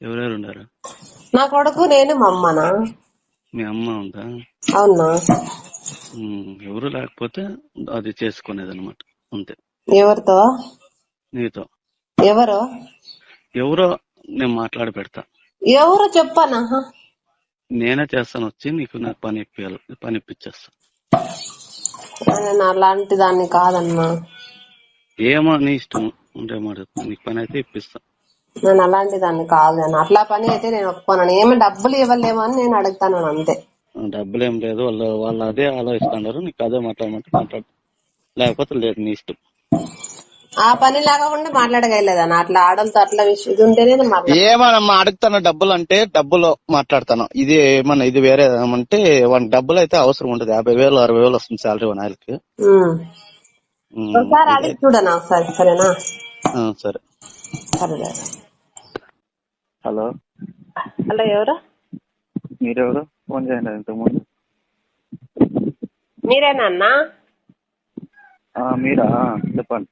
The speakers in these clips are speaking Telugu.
ఎవరెవరు ఉన్నారు నా కొడుకు నేను మా అమ్మనా? మీ అమ్మ ఉందా? అవునా? ఉమ్, ఎవరు లేకపోతే అది చేసుకునేది అనమాట అంతే. ఎవరితో? నీతో. ఎవరు? ఎవరో నేను మాట్లాడి పెడతా. ఎవరు చెప్పానా? నేనే చేస్తాను వచ్చి నీకు నాకు పని ఇప్పించాలి పని ఇప్పించేస్తా నేను అలాంటి దాన్ని కాదన్నా. ఏమో నీ ఇష్టం ఉంటే మాట నీకు పని అయితే ఇప్పిస్తా. నేను అలాంటి దాన్ని కాదు అన్న అట్లా పని అయితే నేను ఒప్పుకోను. ఏమి డబ్బులు ఇవ్వలేమో అని నేను అడుగుతాను అంతే. డబ్బులు ఏం లేదు. వాళ్ళు వాళ్ళు అదే ఆలోచిస్తున్నారు. నీకు అదే మాట్లాడమంటే మాట్లాడు. లేకపోతే లేదు నీ ఇష్టం. ఆ పని లేకుండా మాట్లాడగలేదన్న అట్లా ఆడలతో అట్లా విషయం ఇది ఉంటేనే ఏమన్నా అడుగుతాను డబ్బులు అంటే డబ్బులు మాట్లాడతాను. ఇది ఏమన్నా ఇది వేరే అంటే వానికి డబ్బులు అయితే అవసరం ఉండదు. యాభై వేలు అరవై వేలు వస్తుంది శాలరీ వన్ ఆయనకి ఉమ్. ఒకసారి అడిగి చూడనా ఒకసారి సరేనా? సరే సరే. హలో. హలో. ఎవరు? మీరెవరు? ఫోన్ చేయండి ఇంతకుముందు మీరేనా అన్నా? ఆ, మీరా? చెప్పండి.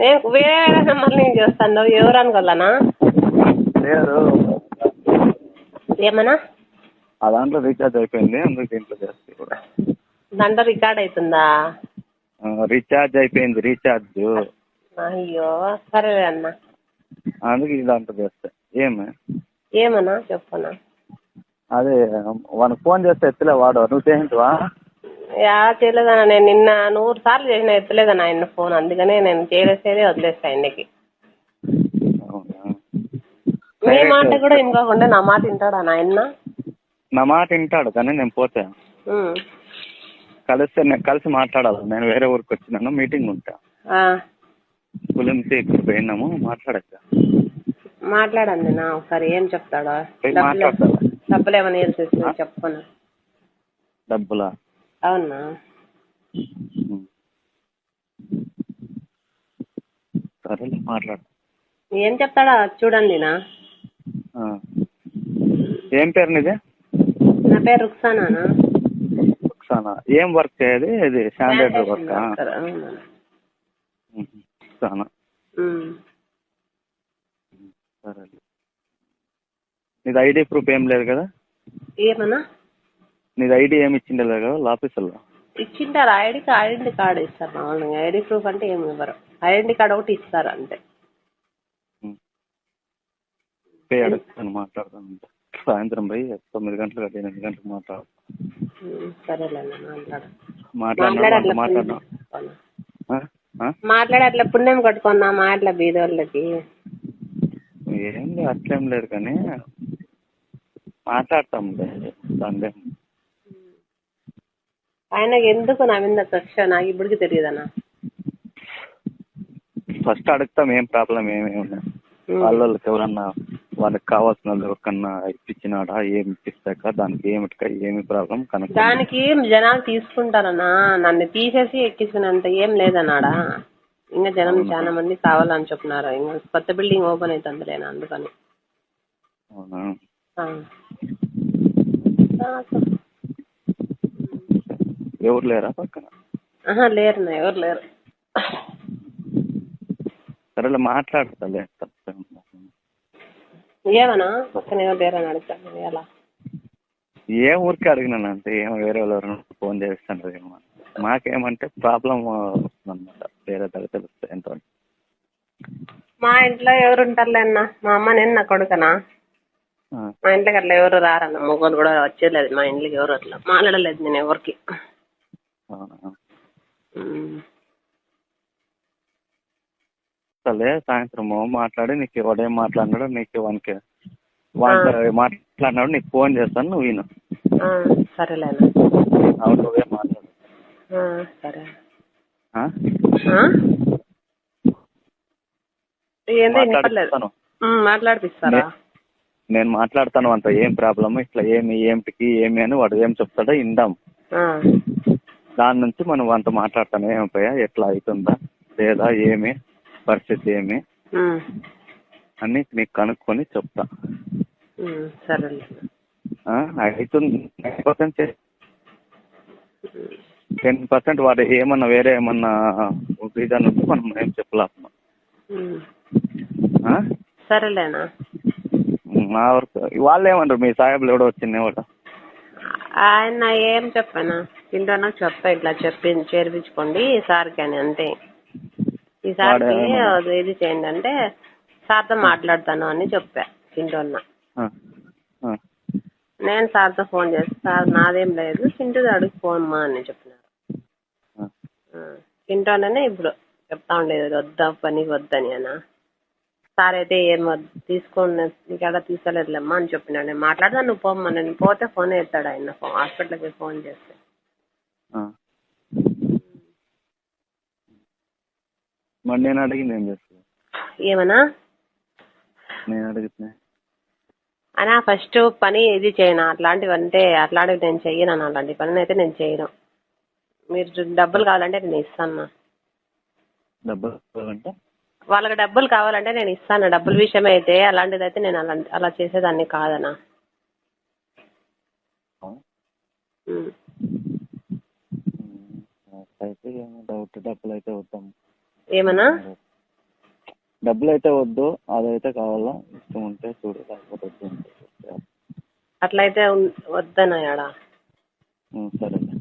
నేను వేరే వేరే నెంబర్ నుంచి చేస్తాను ఎవరు అనుకోవాలనా? లేదు. ఏమన్నా? ఆ దాంట్లో రీఛార్జ్ అయిపోయింది అందుకు దీంట్లో చేస్తే కూడా. దాంట్లో రికార్డ్ అవుతుందా? రీఛార్జ్ అయిపోయింది రీఛార్జ్ అయ్యో సరేలే అన్న. అందుకు ఈ దాంట్లో చేస్తే. ఏమి? ఏమన్నా? చెప్పనా? అదే వానికి ఫోన్ చేస్తే ఎత్తలే వాడు. నువ్వు చేయించువా? యా చేయలేదన్నా. నేను నిన్న నూరు సార్లు చేసిన ఎత్తలేదన్నా ఆయన ఫోన్. అందుకనే నేను చేయలేసేదే వదిలేస్తా ఆయనకి. మీ మాట కూడా ఇంకోకుండా నా మాట వింటాడా నాయన నా మాట వింటాడు కానీ నేను పోతే. కలిస్తే నేను కలిసి మాట్లాడాలి. నేను వేరే ఊరికి వచ్చినాను మీటింగ్ ఉంటా. స్కూల్ నుంచి ఇక్కడ పోయినాము మాట్లాడచ్చా? మాట్లాడండి నా ఒకసారి ఏం చెప్తాడో? డబ్బులు ఏమైనా వేసేసి చెప్పను? డబ్బులా? అవునా. సరేలే మాట్లాడు. ఏం చెప్తాడో చూడండి నా. ఏం పేరు నీది? నా పేరు రుక్సానా రుక్సానా. ఏం వర్క్ చేయది ఇది శానిటరీ వర్క్? సరే నీది ఐడి ప్రూఫ్ ఏం లేదు కదా? ఏమన్నా? నీది ఐడి ఏమి ఇచ్చిండే లేదు కదా ఆఫీసులో ఇచ్చింటారు ఐడి ఐడెంటి కార్డు ఇస్తారు మామూలుగా. ఐడి ప్రూఫ్ అంటే ఏమి ఇవ్వరు. ఐడెంటి కార్డు ఒకటి ఇస్తారు అంతే. పే అడుగుతాను మాట్లాడతాను సాయంత్రం పోయి తొమ్మిది గంటలకు అటు ఎనిమిది గంటలకు మాట్లాడు. ఉమ్, సరేలేండి మాట్లాడు అట్లా పుణ్యం? మాట్లాడి అట్లా బీదోళ్ళకి. ఏం లేదు అట్లేం లేదు కానీ మాట్లాడతాం దాని ఆయనకి ఎందుకు నా మీద కక్ష? నాకు ఇప్పటికి తెలియదన్నా ఫస్ట్ అడుగుతాం ఏం ప్రాబ్లం ఏమేమి ఉన్నాయి? వాళ్ళ వాళ్ళకి ఎవరన్నా వాళ్ళకి కావాల్సిన ఎవరికన్నా ఇప్పించినాడా ఏమి ఇప్పిస్తాక దానికి ఏమిటిక ఏమి ప్రాబ్లం కనుక దానికి జనాలు తీసుకుంటారన్నా నన్ను తీసేసి ఎక్కించినంత ఏం లేదన్నాడా? ఇంకా జనం చాలా మంది కావాలని చెప్తున్నారు ఇంకా కొత్త బిల్డింగ్ ఓపెన్ అవుతుందిలేనా అందుకని. అవునా. ఎవరు లేరా పక్కన? ఆహా లేరు ఎవరు లేరు. సరేలే మాట్లాడతాలే ఏమన్నా? పక్కన ఎవరు లేరని అడుగుతాను ఎలా? ఏ ఊరికి అడిగినానంటే ఏమో వేరే వాళ్ళు ఫోన్ చేస్తుంటారు ఏమో మాకేమంటే ప్రాబ్లం వస్తుందన్నమాట వేరే దగ్గర తెలుస్తుంది ఎంతో. మా ఇంట్లో ఎవరు ఉంటారులే అన్న. మా అమ్మ నేను నా కొడుకనా? మా ఇంట్లోకి అట్లా ఎవరు రారన్న. మొగలు కూడా వచ్చేలేదు మా ఇంట్లోకి ఎవరు అట్లా మాట్లాడలేదు నేను ఎవరికి. సరే సాయంత్రము మాట్లాడి నీకు ఎవడేం మాట్లాడినాడో నీకు వానికి వానికి మాట్లాడినాడు నీకు ఫోన్ చేస్తాను నువ్వు విను. ఆ, సరేలేనా. అవును నువ్వే మాట్లాడు. సరే. నేను మాట్లాడతాను అంత ఏం ప్రాబ్లమ్ ఇట్లా ఏమి ఏమిటికి ఏమి అని వాడు ఏం చెప్తాడో ఇందాం దాని నుంచి మనం వంట మాట్లాడతాను ఏమైపోయా ఎట్లా అవుతుందా లేదా ఏమి? పరిస్థితి ఏమి? అని నీకు కనుక్కొని చెప్తా. అవుతుంది నైన్ పర్సెంట్ టెన్ పర్సెంట్ వాడు ఏమన్నా వేరే ఏమన్నా రీజన్ ఉంటే మనం ఏం చెప్పలేము? సరేలేనా? నా వరకు వాళ్ళు ఏమంటారు? మీ సాహెబ్లు ఎవడో వచ్చింది ఎవడో? ఆయన ఏం చెప్పానా? నాకు చెప్పా ఇట్లా చెప్పి చేర్పించుకోండి సార్కి అని అంతే. ఈ సార్కి వాడేమన్నా? అది ఇది చేయండి అంటే సార్తో మాట్లాడతాను అని చెప్పా చింటూ అన్న ఆ, ఆ, నేను సార్తో ఫోన్ చేసి సార్ నాదేం లేదు చింటూ అడుగు ఫోన్ మా అని చెప్పినారు. ఆ. ఆ, చింటూ అన్ననే ఇప్పుడు చెప్తా ఉండేది వద్దా పనికి వద్దని అన్న. సార్ అయితే ఏం తీసుకోండి నీకు ఎలా తీసుకోలేదులేమ్మా అని చెప్పినాడు. నేను మాట్లాడదా నువ్వు పోమ్మా నేను పోతే ఫోన్ ఎత్తాడు ఆయన హాస్పిటల్కి ఫోన్ చేస్తే ఆ. మరి నేను అడిగింది ఏం చేస్తుంది ఏమన్నా? నేను అడిగితే. అనా ఫస్ట్ పని ఇది చేయను? అట్లాంటివి అంటే అట్లాంటివి నేను చెయ్యను అన్న. అలాంటి పని అయితే నేను చేయను. మీరు డబ్బులు కావాలంటే నేను ఇస్తాను డబ్బులు వాళ్ళకి డబ్బులు కావాలంటే నేను ఇస్తాను డబ్బుల విషయం అయితే అలాంటిది అయితే నేను అలా అలా చేసేదాన్ని కాదనా అయితే డౌట్. డబ్బులు అయితే వద్దాం. ఏమన్నా? డబ్బులు అయితే వద్దు అదైతే కావాలా? ఇష్టం ఉంటే చూడు లేకపోతే. అట్లయితే వద్దనా యాడా ఉమ్, సరేలే.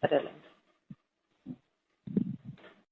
సరేలే.